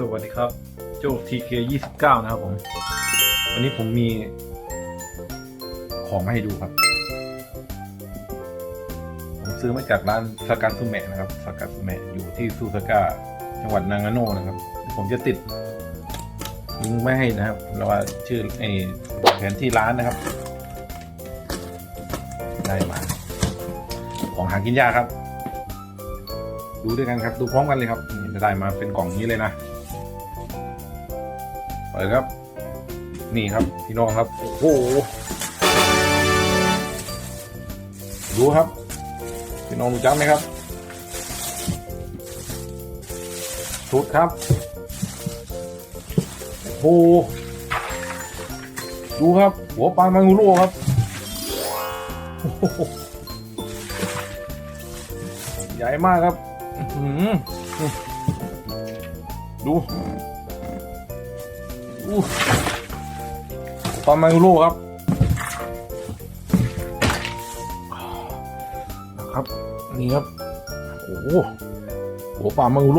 สวัสดีครับ โจ TK 29นะครับผม วันนี้ผมมีของมาให้ดูครับ ผมซื้อมาจากร้านสกัดสุเมะนะครับสกัดสุเมะอยู่ที่ซูซากะจังหวัดนางาโนนะครับ ผมจะติดลิงก์ไม่ให้นะครับแล้วว่าชื่อไอ้แผนที่ร้านนะครับ ได้มา ของหากินยากครับ ดูด้วยกันครับ ดูพร้อมกันเลยครับนี่จะได้มาเป็นกล่องนี้เลยนะ ปิดครับ นี่ครับพี่น้องครับ โอ้โหดูครับ พี่น้องรู้จักไหมครับชุดครับโอ้โหดูครับ หัวปลามังุโรครับใหญ่มากครับอื้ ตอดูอู้ปลาแมงโลครับ ครับ นี่ครับ โอ้โหหัวปลามังโล